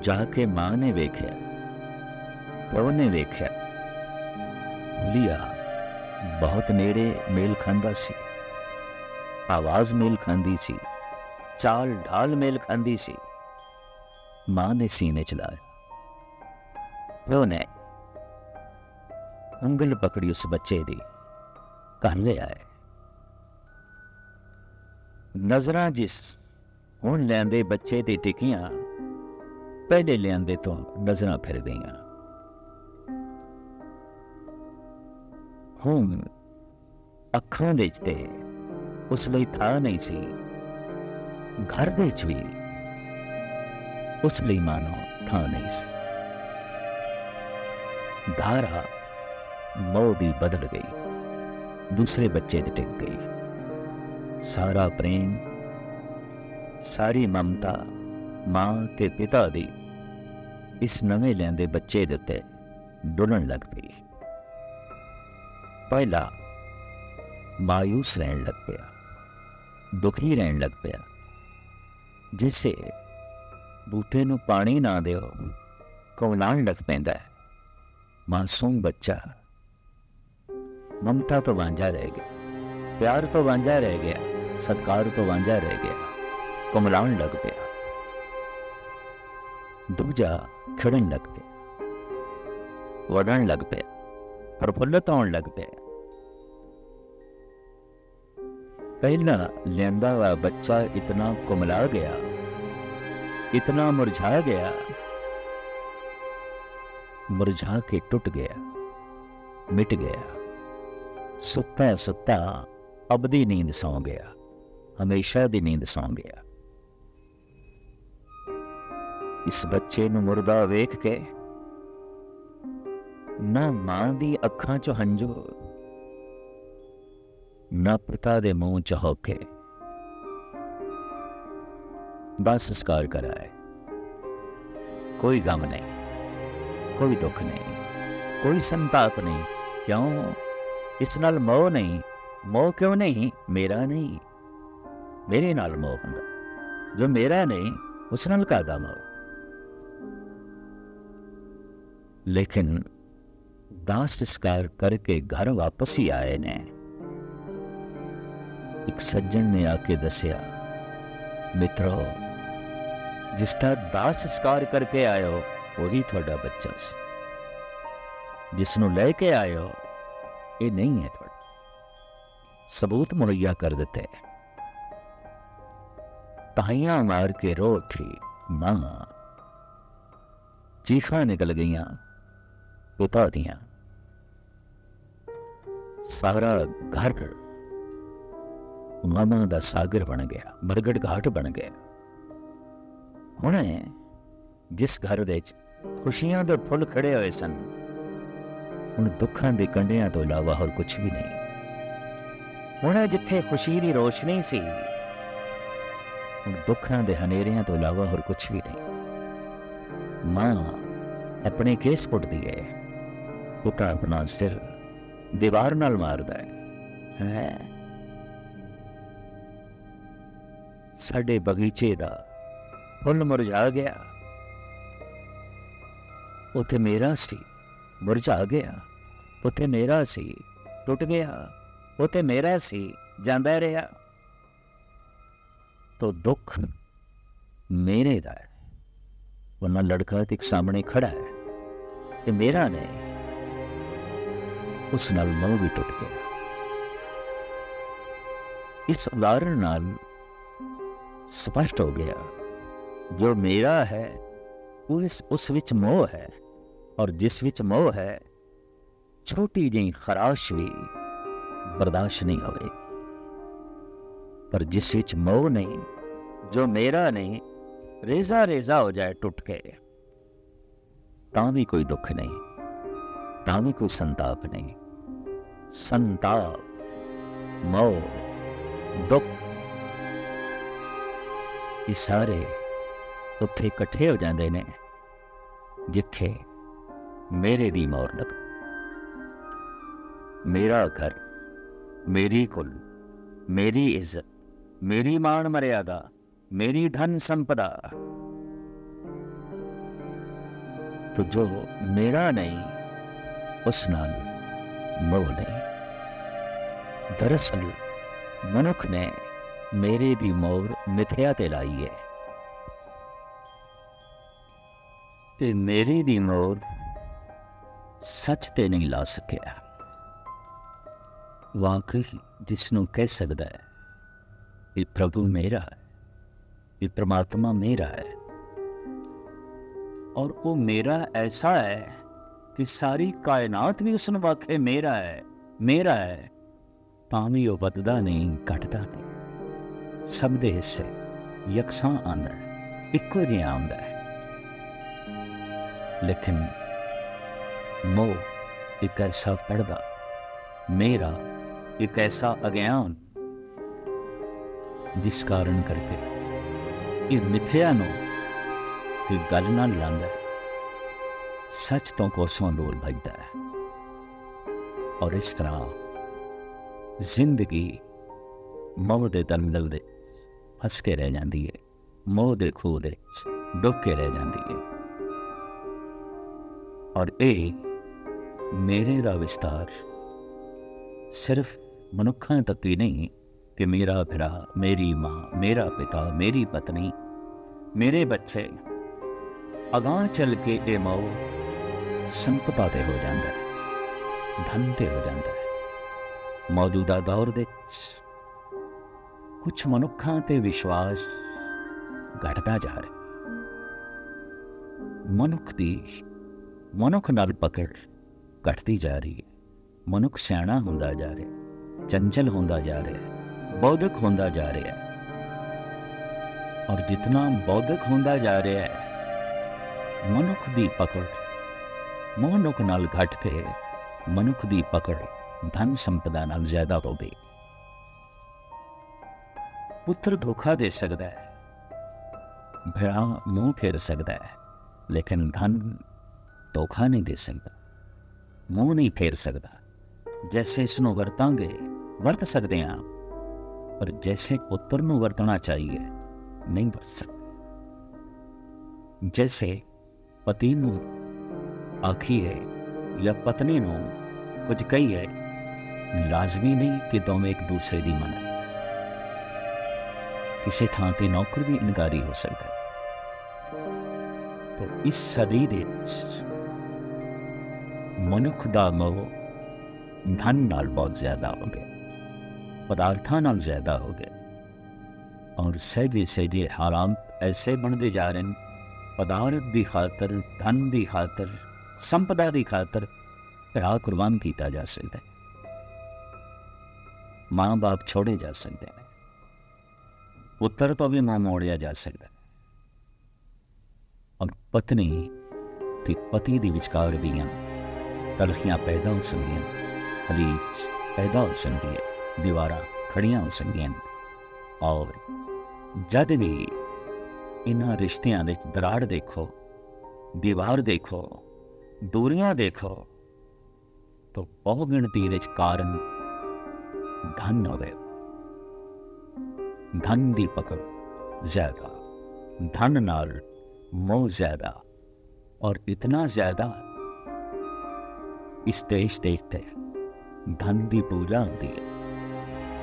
ਜਾ ਕੇ ਮਾਂ ਨੇ ਵੇਖਿਆ ਪ੍ਰਭੂ ਨੇ ਵੇਖਿਆ ਲਿਆ ਬਹੁਤ ਨੇੜੇ ਮੇਲ ਖਾਂਦਾ ਸੀ ਆਵਾਜ਼ ਮੇਲ ਖਾਂਦੀ ਸੀ ਚਾਲ ਢਾਲ ਮੇਲ ਖਾਂਦੀ ਸੀ ਮਾਂ ਨੇ ਸੀਨੇ ਚ ਲਾਇਆ ਪ੍ਰਭੂ ਨੇ ਉਂਗਲ ਪਕੜੀ ਉਸ ਬੱਚੇ ਦੀ ਘਰ ਲੈ ਆਏ ਨਜ਼ਰਾਂ ਜਿਸ ਹੁਣ ਲੈਂਦੇ ਬੱਚੇ ਤੇ ਟਿਕੀਆਂ, ਪਹਿਲੇ ਲਿਆਂਦੇ ਤੋਂ ਨਜ਼ਰਾਂ ਫਿਰ ਗਈਆਂ ਹੁਣ ਅੱਖਾਂ ਦੇ ਤੇ ਉਸ ਲਈ ਥਾਂ ਨਹੀਂ ਸੀ, ਘਰ ਦੇ ਵਿੱਚ ਵੀ ਉਸ ਲਈ ਮਾਨੋ ਥਾਂ ਨਹੀਂ ਸੀ। ਧਾਰਾ ਮੋਹ ਦੀ ਬਦਲ ਗਈ, ਦੂਸਰੇ ਬੱਚੇ ਤੇ ਟਿਕ ਗਈ। ਸਾਰਾ ਪ੍ਰੇਮ, ਸਾਰੀ ਮਮਤਾ ਮਾਂ ਤੇ ਪਿਤਾ ਦੀ ਇਸ ਨਵੇਂ ਲੈਂਦੇ ਬੱਚੇ ਦੇ ਉੱਤੇ ਡੁੱਲਣ ਲੱਗ ਪਈ। ਪਹਿਲਾ ਮਾਇੂਸ ਰਹਿਣ ਲੱਗ ਪਿਆ, ਦੁਖੀ ਰਹਿਣ ਲੱਗ ਪਿਆ। ਜਿਸੇ ਬੂਟੇ ਨੂੰ ਪਾਣੀ ਨਾ ਦਿਓ ਕੌਲਾਣ ਲੱਗ ਪੈਂਦਾ ਹੈ। ਮਾਸੂਮ ਬੱਚਾ ਮਮਤਾ ਤੋਂ ਵਾਂਝਾ ਰਹਿ ਗਿਆ। ਪਿਆਰ ਤੋਂ ਵਾਂਝਾ ਰਹਿ ਗਿਆ ਸਤਿਕਾਰ ਤੋਂ ਵਾਂਝਾ ਰਹਿ ਗਿਆ ਕਮਲਾਉਣ ਲੱਗ ਪਿਆ ਦੂਜਾ ਖੜਨ ਲੱਗ ਪਿਆ ਵੜਨ ਲੱਗ ਪਿਆ ਪ੍ਰਫੁੱਲਤ ਹੋਣ ਲੱਗ ਪਿਆ ਪਹਿਲਾ ਲੈਂਦਾ ਵਾ ਬੱਚਾ ਇਤਨਾ ਕੁਮਲਾ ਗਿਆ ਇਤਨਾ ਮੁਰਝਾ ਗਿਆ ਮੁਰਝਾ ਕੇ ਟੁੱਟ ਗਿਆ ਮਿਟ ਗਿਆ ਸੁੱਤਾ ਸੁੱਤਾ ਅਬਦੀ ਨੀਂਦ ਸੌਂ ਗਿਆ। ਹਮੇਸ਼ਾ ਦੀ ਨੀਂਦ ਸੌਂ ਗਿਆ। ਇਸ ਬੱਚੇ ਨੂੰ ਮੁਰਦਾ ਵੇਖ ਕੇ ਨਾ ਮਾਂ ਦੀ ਅੱਖਾਂ 'ਚ ਹੰਝੂ, ਨਾ ਪਿਤਾ ਦੇ ਮੂੰਹ 'ਚ ਹੋਕੇ ਬਸ ਸੰਸਕਾਰ ਕਰਾਏ। ਕੋਈ ਗਮ ਨਹੀਂ, ਕੋਈ ਦੁੱਖ ਨਹੀਂ, ਕੋਈ ਸੰਤਾਪ ਨਹੀਂ। ਕਿਉਂ? ਇਸ ਨਾਲ ਮੋਹ ਨਹੀਂ ਮੋਹ ਕਿਉਂ ਨਹੀਂ ਮੇਰਾ ਨਹੀਂ ਮੇਰੇ ਨਾਲ ਮੋਹ ਹੁੰਦਾ ਜੋ ਮੇਰਾ ਨਹੀਂ ਉਸ ਨਾਲ ਕਾਦਾ ਮੋਹ ਲੇਕਿਨ ਦਾਸ ਸੰਸਕਾਰ ਕਰਕੇ ਘਰ ਵਾਪਸ ਹੀ ਆਏ ਨੇ ਇੱਕ ਸੱਜਣ ਨੇ ਆ ਕੇ ਦੱਸਿਆ ਮਿੱਤਰੋ ਜਿਸ ਦਾ ਦਾਸ ਸੰਸਕਾਰ ਕਰਕੇ ਆਇਓ ਉਹੀ ਤੁਹਾਡਾ ਬੱਚਾ ਸੀ ਜਿਸ ਨੂੰ ਲੈ ਕੇ ਆਇਓ ਇਹ ਨਹੀਂ ਹੈ ਤੁਹਾਡਾ ਸਬੂਤ ਮੁਹੱਈਆ ਕਰ ਦਿੱਤੇ ਤਾਈਆਂ ਮਾਰ ਕੇ ਰੋ ਉੱਠੀ ਮਾਂ ਚੀਖਾਂ ਨਿਕਲ ਗਈਆਂ ਪੁੱਤਾਂ ਦੀਆਂ ਸਾਰਾ ਘਰ ਮਾਮਾ ਦਾ ਸਾਗਰ ਬਣ ਗਿਆ ਮਰਗੜ ਘਾਟ ਬਣ ਗਿਆ ਹੁਣੇ ਜਿਸ ਘਰ ਦੇ ਵਿੱਚ ਖੁਸ਼ੀਆਂ ਦੇ ਫੁੱਲ ਖੜੇ ਹੋਏ ਸਨ ਹੁਣ ਦੁੱਖਾਂ ਦੇ ਕੰਢਿਆਂ ਤੋਂ ਇਲਾਵਾ ਹੋਰ ਕੁਝ ਵੀ ਨਹੀਂ ਹੁਣ ਜਿੱਥੇ ਖੁਸ਼ੀ ਦੀ ਰੋਸ਼ਨੀ ਸੀ, ਹੁਣ ਦੁੱਖਾਂ ਦੇ ਹਨੇਰਿਆਂ ਤੋਂ ਇਲਾਵਾ ਹੋਰ ਕੁਝ ਵੀ ਨਹੀਂ। ਮਾਂ ਆਪਣੇ ਕੇਸ ਪੁੱਟਦੀ ਹੈ ਪੁੱਟਾ ਆਪਣਾ ਸਿਰ ਦੀਵਾਰ ਨਾਲ ਮਾਰਦਾ ਹੈ ਹੈ? ਸਾਡੇ ਬਗੀਚੇ ਦਾ ਫੁੱਲ ਮੁਰਝਾ ਗਿਆ। ਉੱਥੇ ਮੇਰਾ ਸੀ, ਮੁਰਝਾ ਗਿਆ। ਉੱਥੇ ਮੇਰਾ ਸੀ, ਟੁੱਟ ਗਿਆ। ਉਹ ਉਥੇ ਮੇਰਾ ਸੀ, ਜਾਂਦਾ ਰਿਹਾ। ਤੋ ਦੁੱਖ ਮੇਰੇ ਦਾ ਹੈ। ਵਰਨਾ ਲੜਕਾ ਤੇ ਇੱਕ ਸਾਹਮਣੇ ਖੜਾ ਹੈ ਤੇ ਮੇਰਾ ਨਹੀਂ। ਉਸ ਨਾਲ ਮੋਹ ਵੀ ਟੁੱਟ ਗਿਆ। ਇਸ ਉਦਾਹਰਣ ਨਾਲ ਸਪਸ਼ਟ ਹੋ ਗਿਆ, ਜੋ ਮੇਰਾ ਹੈ ਉਸ ਉਸ ਵਿੱਚ ਮੋਹ ਹੈ। ਔਰ ਜਿਸ ਵਿੱਚ ਮੋਹ ਹੈ, ਛੋਟੀ ਜਿਹੀ ਖਰਾਸ਼ ਵੀ ਬਰਦਾਸ਼ਤ ਨਹੀਂ ਹੋਵੇ ਪਰ ਜਿਸ ਵਿੱਚ ਮੋਹ ਨਹੀਂ, ਜੋ ਮੇਰਾ ਨਹੀਂ ਰੇਜ਼ਾ ਰੇਜ਼ਾ ਹੋ ਜਾਏ ਟੁੱਟ ਕੇ। ਤਾਂ ਵੀ ਕੋਈ ਦੁੱਖ ਨਹੀਂ, ਤਾਂ ਵੀ ਕੋਈ ਸੰਤਾਪ ਨਹੀਂ। ਸੰਤਾਪ, ਮੋਹ, ਦੁੱਖ, ਇਹ ਸਾਰੇ ਉੱਥੇ ਇਕੱਠੇ ਹੋ ਜਾਂਦੇ ਨੇ, ਜਿੱਥੇ ਮੇਰੇ ਦੀ ਮੌਰ ਲੱਗ ਮੇਰਾ ਘਰ ਮੇਰੀ ਕੁਲ, ਮੇਰੀ ਇੱਜ਼ਤ ਮੇਰੀ ਮਾਣ ਮਰਿਆਦਾ, ਮੇਰੀ ਧਨ ਸੰਪਦਾ। ਤੋ ਜੋ ਮੇਰਾ ਨਹੀਂ, ਉਸ ਨਾਲ ਮੋਹ ਨਹੀਂ। ਦਰਅਸਲ ਮਨੁੱਖ ਨੇ ਮੇਰੇ ਦੀ ਮੋਰ ਮਿਥਿਆ ਤੇ ਲਾਈ ਹੈ ਤੇ ਮੇਰੇ ਦੀ ਮੋਰ ਸੱਚ ਤੇ ਨਹੀਂ ਲਾ ਸਕਿਆ। ਵਾਕਈ ਜਿਸ ਨੂੰ ਕਹਿ ਸਕਦਾ ਹੈ, ਇਹ ਪ੍ਰਭੂ ਮੇਰਾ ਹੈ, ਇਹ ਪ੍ਰਮਾਤਮਾ ਮੇਰਾ ਹੈ। ਔਰ ਉਹ ਮੇਰਾ ਐਸਾ ਹੈ ਕਿ ਸਾਰੀ ਕਾਇਨਾਤ ਵੀ ਉਸ ਨੂੰ ਵਾਕਈ ਮੇਰਾ ਮੇਰਾ ਹੈ। ਤਾਂ ਉਹ ਵੱਧਦਾ ਨਹੀਂ, ਘਟਦਾ ਨਹੀਂ। ਸਭ ਦੇ ਹਿੱਸੇ, ਯਕਸਾਂ ਆਉਂਦਾ ਹੈ, ਇੱਕੋ ਜਿਹਾ ਆਉਂਦਾ ਹੈ। ਲੇਕਿਨ ਮੋਹ ਇੱਕ ਐਸਾ ਪੜਦਾ ਮੇਰਾ ਇੱਕ ਐਸਾ ਅਗਿਆਨ ਜਿਸ ਕਾਰਨ ਕਰਕੇ ਇਹ ਮਿਥਿਆ ਨੂੰ ਇਹ ਗੱਲ ਨਾਲ ਲਾਂਦਾ ਸੱਚ ਤੋਂ ਕੋਸੋਂ ਦੂਰ ਭਜਦਾ ਹੈ ਔਰ ਇਸ ਤਰ੍ਹਾਂ ਜ਼ਿੰਦਗੀ ਮੋਹ ਦੇ ਦਲਦਲ ਦੇ ਫਸ ਕੇ ਰਹਿ ਜਾਂਦੀ ਹੈ ਮੋਹ ਦੇ ਖੂਹ ਦੇ ਡੁੱਬ ਕੇ ਰਹਿ ਜਾਂਦੀ ਹੈ ਔਰ ਇਹ ਮੇਰੇ ਦਾ ਵਿਸਤਾਰ ਸਿਰਫ ਮਨੁੱਖਾਂ ਤੱਕ ਹੀ ਨਹੀਂ ਕਿ ਮੇਰਾ ਭਰਾ, ਮੇਰੀ ਮਾਂ, ਮੇਰਾ ਪਿਤਾ, ਮੇਰੀ ਪਤਨੀ, ਮੇਰੇ ਬੱਚੇ ਅਗਾਂਹ ਚੱਲ ਕੇ ਇਹ ਮੋਹ ਸੰਪਤਾ ਤੇ ਹੋ ਜਾਂਦਾ ਹੈ, ਧਨ ਤੇ ਹੋ ਜਾਂਦਾ ਹੈ। ਮੌਜੂਦਾ ਦੌਰ ਦੇ ਕੁਝ ਮਨੁੱਖਾਂ ਤੇ ਵਿਸ਼ਵਾਸ ਘਟਦਾ ਜਾ ਰਿਹਾ ਮਨੁੱਖ ਦੀ, ਮਨੁੱਖ ਨਾਲ ਪਕੜ ਘਟਦੀ ਜਾ ਰਹੀ ਹੈ। ਮਨੁੱਖ ਸਿਆਣਾ ਹੁੰਦਾ ਜਾ ਰਿਹਾ ਚੰਚਲ ਹੁੰਦਾ ਜਾ ਰਿਹਾ ਬੌਧਿਕ ਹੁੰਦਾ ਜਾ ਰਿਹਾ ਔਰ ਜਿਤਨਾ ਬੌਧਿਕ ਹੁੰਦਾ ਜਾ ਰਿਹਾ ਹੈ ਮਨੁੱਖ ਦੀ ਪਕੜ ਮਨੁੱਖ ਨਾਲ ਘਟ ਕੇ ਮਨੁੱਖ ਦੀ ਪਕੜ ਧਨ ਸੰਪਦਾ ਨਾਲ ਜ਼ਿਆਦਾ ਹੋਵੇ ਪੁੱਤਰ ਧੋਖਾ ਦੇ ਸਕਦਾ ਹੈ ਭਰਾ ਮੂੰਹ ਫੇਰ ਸਕਦਾ ਹੈ ਲੇਕਿਨ ਧਨ ਧੋਖਾ ਨਹੀਂ ਦੇ ਸਕਦਾ ਮੂੰਹ ਨਹੀਂ ਫੇਰ ਸਕਦਾ ਜੈਸੇ ਇਸ ਨੂੰ ਵਰਤਾਂਗੇ ਵਰਤ ਸਕਦੇ ਹਾਂ ਪਰ ਜੈਸੇ ਪੁੱਤਰ ਨੂੰ ਵਰਤਣਾ ਚਾਹੀਏ ਨਹੀਂ ਵਰਤ ਸਕਦੇ ਜੈਸੇ ਪਤੀ ਨੂੰ ਆਖੀਏ ਜਾਂ ਪਤਨੀ ਨੂੰ ਕੁਝ ਕਹੀਏ ਲਾਜ਼ਮੀ ਨਹੀਂ ਕਿ ਦੋਵੇਂ ਇੱਕ ਦੂਸਰੇ ਦੀ ਮੰਨਣ ਕਿਸੇ ਥਾਂ ਤੇ ਨੌਕਰ ਵੀ ਇਨਕਾਰੀ ਹੋ ਸਕਦਾ ਹੈ ਤਾਂ ਇਸ ਸਦੀ ਦੇ ਵਿੱਚ ਮਨੁੱਖ ਦਾ ਮੋਹ ਧਨ ਨਾਲ ਬਹੁਤ ਜ਼ਿਆਦਾ ਹੋ ਗਿਆ ਪਦਾਰਥਾਂ ਨਾਲ ਜ਼ਿਆਦਾ ਹੋ ਗਿਆ ਔਰ ਸਹਿਜੇ ਸਹਿਜੇ ਹਾਲਾਤ ਐਸੇ ਬਣਦੇ ਜਾ ਰਹੇ ਨੇ। ਪਦਾਰਥ ਦੀ ਖਾਤਰ, ਧਨ ਦੀ ਖਾਤਰ, ਸੰਪਦਾ ਦੀ ਖਾਤਰ ਭਰਾ ਕੁਰਬਾਨ ਕੀਤਾ ਜਾ ਸਕਦਾ ਹੈ। ਮਾਂ ਬਾਪ ਛੋੜੇ ਜਾ ਸਕਦੇ ਨੇ। ਪੁੱਤਰ ਤੋਂ ਵੀ ਮਾਂ ਮੋੜਿਆ ਜਾ ਸਕਦਾ ਔਰ ਪਤਨੀ ਤੇ ਪਤੀ ਦੇ ਵਿਚਕਾਰ ਵੀ ਤਲਖੀਆਂ ਪੈਦਾ ਹੋ ਸਕਦੀਆਂ ਹਲੀਜ ਪੈਦਾ ਹੋ ਸਕਦੀ ਹੈ। ਦੀਵਾਰਾਂ ਖੜੀਆਂ ਹੋ ਸਕਦੀਆਂ ਔਰ ਜਦ ਵੀ ਇਹਨਾਂ ਰਿਸ਼ਤਿਆਂ ਵਿੱਚ ਦਰਾੜ ਦੇਖੋ ਦੀਵਾਰ ਦੇਖੋ ਦੂਰੀਆਂ ਦੇਖੋ ਤਾਂ ਬਹੁ ਗਿਣਤੀ ਵਿੱਚ ਕਾਰਨ ਧਨ ਹੋਵੇ ਧਨ ਦੀ ਪਕੜ ਜ਼ਿਆਦਾ ਧਨ ਨਾਲ ਮੋਹ ਜ਼ਿਆਦਾ ਔਰ ਇਤਨਾ ਜ਼ਿਆਦਾ ਇਸ ਦੇਸ਼ ਦੇ ਤੇ ਧਨ ਦੀ ਪੂਜਾ ਹੁੰਦੀ ਹੈ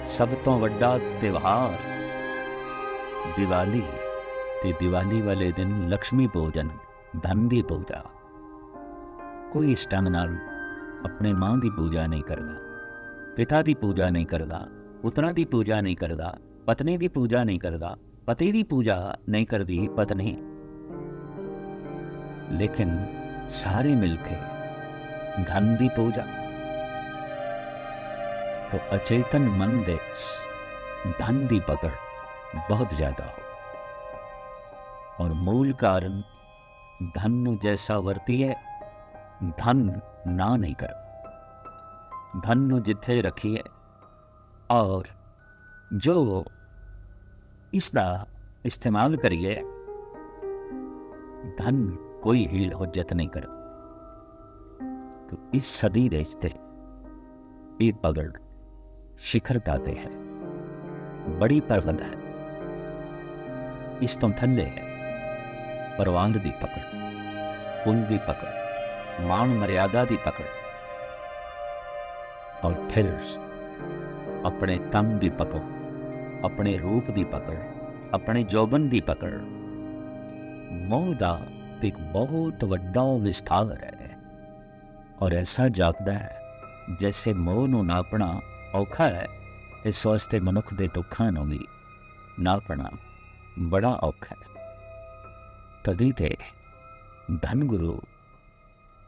ਸਭ ਤੋਂ ਵੱਡਾ ਤਿਉਹਾਰ ਦੀਵਾਲੀ ਤੇ ਦੀਵਾਲੀ ਵਾਲੇ ਦਿਨ ਲక్ష్ਮੀ ਪੂਜਨ ਧਨ ਦੀ ਪੂਜਾ। ਕੋਈ ਇਸ ਢੰਗ ਨਾਲ ਆਪਣੇ ਮਾਂ ਦੀ ਪੂਜਾ ਨਹੀਂ ਕਰਦਾ, ਪਿਤਾ ਦੀ ਪੂਜਾ ਨਹੀਂ ਕਰਦਾ, ਪੁੱਤਰਾਂ ਦੀ ਪੂਜਾ ਨਹੀਂ ਕਰਦਾ, ਪਤਨੀ ਦੀ ਪੂਜਾ ਨਹੀਂ ਕਰਦਾ, ਪਤੀ ਦੀ ਪੂਜਾ ਨਹੀਂ ਕਰਦੀ ਪਤਨੀ। ਲੇਕਿਨ ਸਾਰੇ ਮਿਲ ਕੇ ਧਨ ਦੀ ਪੂਜਾ तो अचेतन मन दे धन भी पकड़, बहुत ज़्यादा हो। और मूल कारण, धन जैसा वरती है, धन ना नहीं कर। धन जिथे रखिए और जो इसका इस्तेमाल करिए, धन कोई हील जत नहीं कर। तो इस सदी रिश्ते एक पगड़ ਪਗੜ शिखरता ਤੇ ਹੈ ਬੜੀ ਪਰਵਲ ਹੈ ਇਸ ਤੋਂ ਥੱਲੇ ਹੈ ਪਰਵਾਨ ਦੀ ਪਕੜ ਪੁੰਨ ਦੀ ਪਕੜ ਮਾਨ ਮਰਿਆਦਾ ਦੀ ਪਕੜ ਔਰ ਫਿਰ ਆਪਣੇ ਤਨ ਦੀ ਪਕੜ ਆਪਣੇ ਰੂਪ ਦੀ ਪਕੜ ਆਪਣੇ ਜੋਬਨ ਦੀ ਪਕੜ ਮੋਹ ਦਾ ਇੱਕ ਬਹੁਤ ਵੱਡਾ ਵਿਸਥਾਰ ਹੈ ਔਰ ਐਸਾ ਜਾਪਦਾ ਹੈ ਜੈਸੇ ਮੋਹ ਨੂੰ ਨਾਪਣਾ ਔਖਾ ਹੈ। ਇਸ ਵਾਸਤੇ ਮਨੁੱਖ ਦੇ ਦੁੱਖਾਂ ਨੂੰ ਵੀ ਨਾਪਣਾ ਬੜਾ ਔਖਾ ਹੈ। ਤਦੀ ਤੇ ਧੰਨ ਗੁਰੂ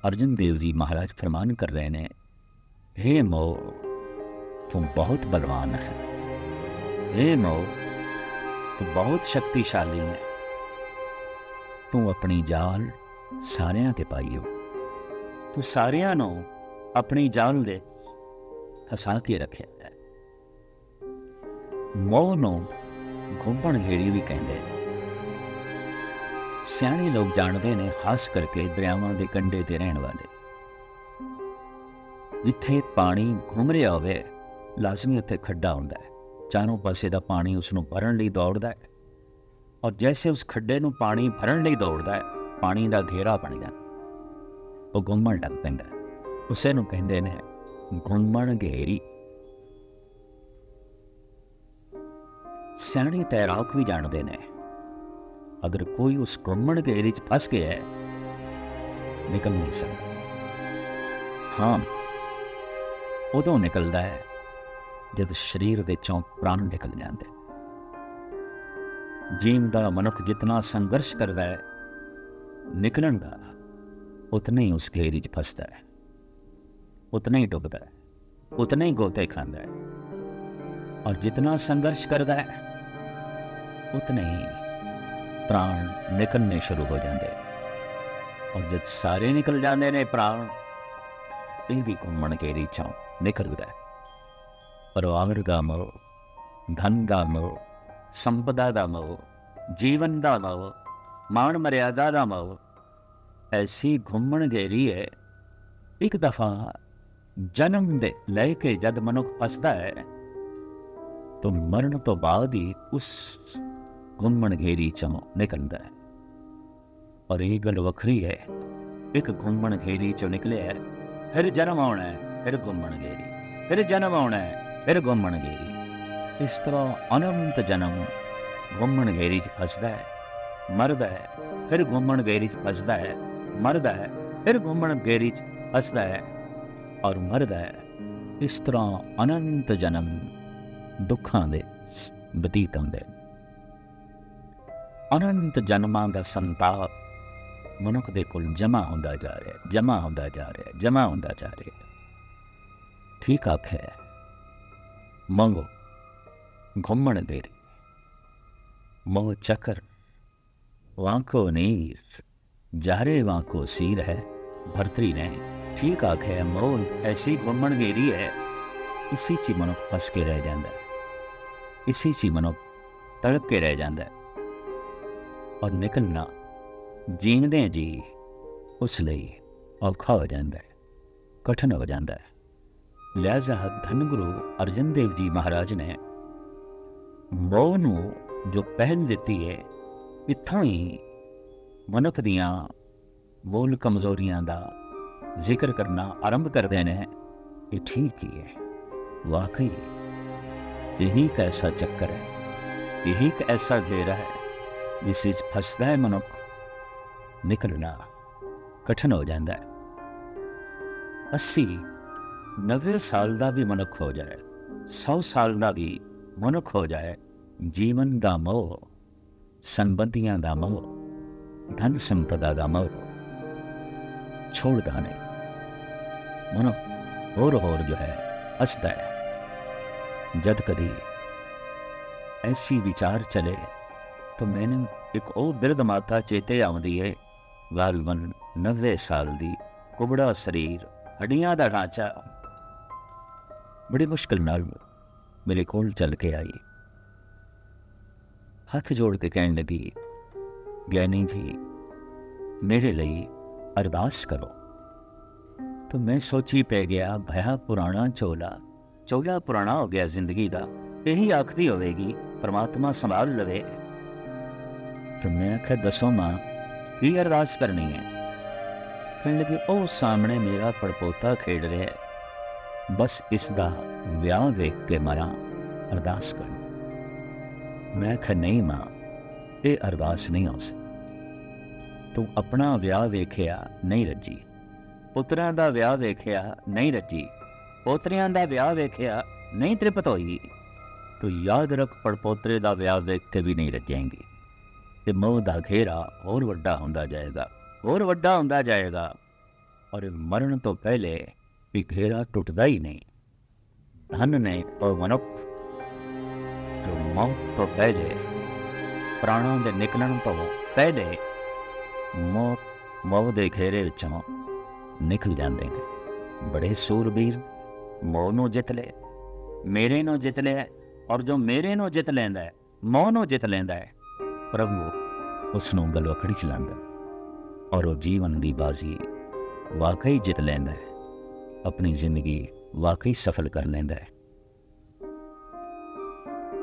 ਅਰਜਨ ਦੇਵ ਜੀ ਮਹਾਰਾਜ ਫਰਮਾਨ ਕਰ ਰਹੇ ਨੇ हे ਮੋ ਤੂੰ ਬਹੁਤ ਬਲਵਾਨ ਹੈ। हे ਮੋ ਤੂੰ ਬਹੁਤ ਸ਼ਕਤੀਸ਼ਾਲੀ ਹੈ। ਤੂੰ ਆਪਣੀ ਜਾਲ ਸਾਰਿਆਂ ਤੇ ਪਾਈਓ ਤੂੰ ਸਾਰਿਆਂ ਨੂੰ ਆਪਣੀ ਜਾਲ ਦੇ ਹਸਾ ਕੇ ਰੱਖਿਆ ਹੈ। ਮੋਹ ਨੂੰ ਘੁੰਮਣ ਘੇਰੀ ਵੀ ਕਹਿੰਦੇ ਸਿਆਣੇ ਲੋਕ ਜਾਣਦੇ ਨੇ, ਖਾਸ ਕਰਕੇ ਦਰਿਆਵਾਂ ਦੇ ਕੰਢੇ ਤੇ ਰਹਿਣ ਵਾਲੇ। ਜਿੱਥੇ ਪਾਣੀ ਘੁੰਮ ਰਿਹਾ ਹੋਵੇ, ਲਾਜ਼ਮੀ ਉੱਥੇ ਖੱਡਾ ਹੁੰਦਾ ਹੈ। ਚਾਰੋਂ ਪਾਸੇ ਦਾ ਪਾਣੀ ਉਸ ਨੂੰ ਭਰਨ ਲਈ ਦੌੜਦਾ ਹੈ। ਔਰ ਜੈਸੇ ਉਸ ਖੱਡੇ ਨੂੰ ਪਾਣੀ ਭਰਨ ਲਈ ਦੌੜਦਾ ਹੈ, ਪਾਣੀ ਦਾ ਘੇਰਾ ਬਣ ਜਾਂਦਾ। ਉਹ ਗੁੰਮਣ ਲੱਗ ਪੈਂਦਾ ਉਸੇ ਨੂੰ ਕਹਿੰਦੇ ਨੇ ਗੁੰਮਣ ਘੇਰੀ ਸਿਆਣੇ ਤੈਰਾਕ ਵੀ ਜਾਣਦੇ ਨੇ। ਅਗਰ ਕੋਈ ਉਸ ਗੁੰਮਣ ਘੇਰੀ 'ਚ ਫਸ ਗਿਆ ਹੈ, ਨਿਕਲ ਨਹੀਂ ਸਕਦਾ। ਹਾਂ, ਉਦੋਂ ਨਿਕਲਦਾ ਹੈ, ਜਦ ਸਰੀਰ ਦੇ ਚੋਂ ਪ੍ਰਾਣ ਨਿਕਲ ਜਾਂਦੇ। ਜੀਵ ਦਾ ਮਨੁੱਖ ਜਿਤਨਾ ਸੰਘਰਸ਼ ਕਰਦਾ ਹੈ, ਨਿਕਲਣ ਦਾ, ਉਤਨੇ ਹੀ ਉਸ ਘੇਰੀ 'ਚ ਫਸਦਾ ਹੈ। ਉਤਨਾ ਹੀ ਡੁੱਬਦਾ ਹੈ ਉਤਨਾ ਹੀ ਗੋਤੇ ਖਾਂਦਾ ਹੈ ਔਰ ਜਿਤਨਾ ਸੰਘਰਸ਼ ਕਰਦਾ ਹੈ ਉਤਨੇ ਹੀ ਪ੍ਰਾਣ ਨਿਕਲਨੇ ਸ਼ੁਰੂ ਹੋ ਜਾਂਦੇ ਔਰ ਜਦ ਸਾਰੇ ਨਿਕਲ ਜਾਂਦੇ ਨੇ ਪ੍ਰਾਣ ਇਹ ਵੀ ਘੁੰਮਣ ਕੇ ਰੀਚਾਂ ਨਿਕਲਦਾ ਹੈ ਪਰਿਵਾਰ ਦਾ ਮੋਹ ਧਨ ਦਾ ਮੋਹ ਸੰਪਦਾ ਦਾ ਮੋਹ ਜੀਵਨ ਦਾ ਮੋਹ ਮਾਣ ਮਰਿਆਦਾ ਦਾ ਮੋਹ ਐਸੀ ਘੁੰਮਣ ਗੇਰੀ ਹੈ ਇੱਕ ਦਫਾ ਜਨਮ ਦੇ ਲੈ ਕੇ ਜਦ ਮਨੁੱਖ ਫਸਦਾ ਹੈ, ਤਾਂ ਮਰਨ ਤੋਂ ਬਾਅਦ ਹੀ ਉਸ ਘੁੰਮਣ ਘੇਰੀ ਚੋਂ ਨਿਕਲਦਾ ਹੈ। ਔਰ ਇਹ ਗੱਲ ਵੱਖਰੀ ਹੈ, ਇੱਕ ਘੁੰਮਣ ਘੇਰੀ ਚੋਂ ਨਿਕਲਿਆ ਹੈ, ਫਿਰ ਜਨਮ ਆਉਣਾ ਹੈ, ਫਿਰ ਗੁੰਮਣ ਘੇਰੀ, ਫਿਰ ਜਨਮ ਆਉਣਾ ਹੈ, ਫਿਰ ਘੁੰਮਣ ਘੇਰੀ। ਇਸ ਤਰ੍ਹਾਂ ਅਨੰਤ ਜਨਮ ਘੁੰਮਣ ਘੇਰੀ ਚ ਫਸਦਾ ਹੈ, ਮਰਦਾ ਹੈ, ਫਿਰ ਘੁੰਮਣ ਘੇਰੀ ਚ ਫਸਦਾ ਹੈ, ਮਰਦਾ ਹੈ, ਫਿਰ ਘੁੰਮਣ ਘੇਰੀ ਚ ਫਸਦਾ ਹੈ। ਔਰ ਮਰਦਾ ਹੈ, ਇਸ ਤਰ੍ਹਾਂ ਅਨੰਤ ਜਨਮ ਦੁੱਖਾਂ ਦੇ ਬਤੀਤ ਹੁੰਦੇ। ਅਨੰਤ ਜਨਮਾਂ ਦਾ ਸੰਤਾਪ ਮਨੁੱਖ ਦੇ ਕੋਲ ਜਮਾ ਹੁੰਦਾ ਜਾ ਰਿਹਾ ਜਮਾ ਹੁੰਦਾ ਜਾ ਰਿਹਾ ਜਮਾ ਹੁੰਦਾ ਜਾ ਰਿਹਾ ਠੀਕ ਠੀਕ ਹੈ ਮੰਗੋ, ਘੁੰਮਣ ਦੇ ਮੋਹ ਚੱਕਰ, ਵਾਂਕੋ ਨੀਰ, ਜਾਰੇ ਵਾਂਕੋ ਸੀਰ ਹੈ। ਭਰਤਰੀ ਨੇ ਠੀਕ ਆਖਿਆ ਮੋਹ ਐਸੀ ਘੁੰਮਣ ਗੇਰੀ ਹੈ ਇਸੇ ਚ ਹੀ ਮਨੁੱਖ ਫਸ ਕੇ ਰਹਿ ਜਾਂਦਾ ਹੈ ਚ ਹੀ ਮਨੁੱਖ ਤੜਪ ਕੇ ਰਹਿ ਜਾਂਦਾ ਔਰ ਨਿਕਲਣਾ ਜੀਣਦੇ ਜੀ ਉਸ ਲਈ ਔਖਾ ਹੋ ਜਾਂਦਾ ਹੈ ਕਠਿਨ ਹੋ ਜਾਂਦਾ ਹੈ ਲਿਹਾਜ਼ਾ ਧੰਨ ਗੁਰੂ ਅਰਜਨ ਦੇਵ ਜੀ ਮਹਾਰਾਜ ਨੇ ਮੋਹ ਨੂੰ ਜੋ ਪਹਿਨ ਦਿੱਤੀ ਹੈ ਇੱਥੋਂ ਹੀ ਮਨੁੱਖ ਦੀਆਂ ਮੂਲ ਕਮਜ਼ੋਰੀਆਂ ਦਾ ਜ਼ਿਕਰ ਕਰਨਾ ਆਰੰਭ ਕਰਦੇ ਨੇ। ਇਹ ਠੀਕ ਹੀ ਹੈ। ਵਾਕਈ ਇਹੀ ਇੱਕ ਐਸਾ ਚੱਕਰ ਹੈ। ਇਹੀ ਇੱਕ ਐਸਾ ਘੇਰਾ ਹੈ ਜਿਸ ਵਿੱਚ ਫਸਦਾ ਹੈ ਮਨੁੱਖ। ਨਿਕਲਣਾ ਕਠਿਨ ਹੋ ਜਾਂਦਾ ਹੈ। 80 90 ਸਾਲ ਦਾ ਵੀ ਮਨੁੱਖ ਹੋ ਜਾਏ 100 ਸਾਲ ਦਾ ਵੀ ਮਨੁੱਖ ਹੋ ਜਾਏ, ਜੀਵਨ ਦਾ ਮੋਹ, ਸੰਬੰਧੀਆਂ ਦਾ ਮੋਹ ਧਨ ਸੰਪਦਾ ਦਾ ਮੋਹ ਛੋੜਦਾ ਨਹੀਂ ਮਨੁੱਖ ਹੋਰ ਹੋਰ ਜੋ ਹੈ, ਹੱਸਦਾ ਹੈ। ਜਦ ਕਦੀ ਐਸੀ ਵਿਚਾਰ ਚਲੇ, ਤਾਂ ਮੈਨੂੰ ਇੱਕ ਉਹ ਬਿਰਧ ਮਾਤਾ ਚੇਤੇ ਆਉਂਦੀ ਹੈ ਗਾਲਵਨ 90 ਸਾਲ ਦੀ ਕੁਬੜਾ ਸਰੀਰ, ਹੱਡੀਆਂ ਦਾ ਢਾਂਚਾ। ਬੜੀ ਮੁਸ਼ਕਲ ਨਾਲ ਮੇਰੇ ਕੋਲ ਚੱਲ ਕੇ ਆਈ। ਹੱਥ ਜੋੜ ਕੇ ਕਹਿਣ ਲੱਗੀ ਗਿਆਨੀ ਜੀ, ਮੇਰੇ ਲਈ ਅਰਦਾਸ ਕਰੋ। ਤਾਂ ਮੈਂ ਸੋਚੀ ਪੈ ਗਿਆ, ਭਇਆ ਪੁਰਾਣਾ ਚੋਲਾ ਚੋਲਾ ਪੁਰਾਣਾ ਹੋ ਗਿਆ ਜ਼ਿੰਦਗੀ ਦਾ, ਇਹੀ ਆਖਦੀ ਹੋਵੇਗੀ, ਪ੍ਰਮਾਤਮਾ ਸੰਭਾਲ ਲਵੇ। ਫਿਰ ਮੈਂ ਕਿਹਾ ਦੱਸੋ ਮਾਂ, ਕੀ ਅਰਦਾਸ ਕਰਨੀ ਹੈ? ਕਹਿਣ ਲੱਗੇ, ਉਹ ਸਾਹਮਣੇ ਮੇਰਾ ਪੜਪੋਤਾ ਖੇਡ ਰਿਹਾ ਹੈ। ਬਸ ਇਸ ਦਾ ਵਿਆਹ ਵੇਖ ਕੇ ਮਰਾਂ, ਅਰਦਾਸ ਕਰ। ਮੈਂ ਆਖਿਆ, ਨਹੀਂ ਮਾਂ, ਇਹ ਅਰਦਾਸ ਨਹੀਂ ਹੋ ਸਕਦੀ। ਤੂੰ ਆਪਣਾ ਵਿਆਹ ਵੇਖਿਆ ਨਹੀਂ ਰੱਜੀ। ਪੁੱਤਰਾਂ ਦਾ ਵਿਆਹ ਵੇਖਿਆ ਨਹੀਂ ਰੱਜੀ। ਪੋਤਰਿਆਂ ਦਾ ਵਿਆਹ ਵੇਖਿਆ ਨਹੀਂ ਤ੍ਰਿਪਤ ਹੋਈ। ਤੂੰ ਯਾਦ ਰੱਖ ਪੜਪੋਤਰੇ ਦਾ ਵਿਆਹ ਵੇਖ ਕੇ ਵੀ ਨਹੀਂ ਰੱਜੇਂਗੀ। ਤੇ ਮੋਹ ਦਾ ਘੇਰਾ ਹੋਰ ਵੱਡਾ ਹੁੰਦਾ ਜਾਏਗਾ, ਹੋਰ ਵੱਡਾ ਹੁੰਦਾ ਜਾਏਗਾ। ਔਰ ਮਰਨ ਤੋਂ ਪਹਿਲੇ ਵੀ ਘੇਰਾ ਟੁੱਟਦਾ ਹੀ ਨਹੀਂ। ਧਨ ਨੇ ਉਹ ਮਨੁੱਖ ਜੋ ਮੌਤ ਤੋਂ ਪਹਿਲੇ ਪ੍ਰਾਣਾਂ ਦੇ ਨਿਕਲਣ ਤੋਂ ਪਹਿਲੇ ਮੋਹ ਮੋਹ ਦੇ ਘੇਰੇ ਵਿੱਚੋਂ ਨਿਕਲ ਜਾਂਦੇ ਨੇ। ਬੜੇ ਸੂਰਬੀਰ ਮੋਹ ਨੂੰ ਜਿੱਤ ਲਏ ਮੇਰੇ ਨੂੰ ਜਿੱਤ ਲਿਆ ਔਰ ਜੋ ਮੇਰੇ ਨੂੰ ਜਿੱਤ ਲੈਂਦਾ ਹੈ ਮੌਤ ਨੂੰ ਜਿੱਤ ਲੈਂਦਾ ਹੈ, ਪ੍ਰਭੂ ਉਸ ਨੂੰ ਗਲਵਕੜੀ ਚਲਾਉਂਦਾ ਔਰ ਉਹ ਜੀਵਨ ਦੀ ਬਾਜ਼ੀ ਵਾਕਈ ਜਿੱਤ ਲੈਂਦਾ ਹੈ, ਆਪਣੀ ਜ਼ਿੰਦਗੀ ਵਾਕਈ ਸਫਲ ਕਰ ਲੈਂਦਾ ਹੈ।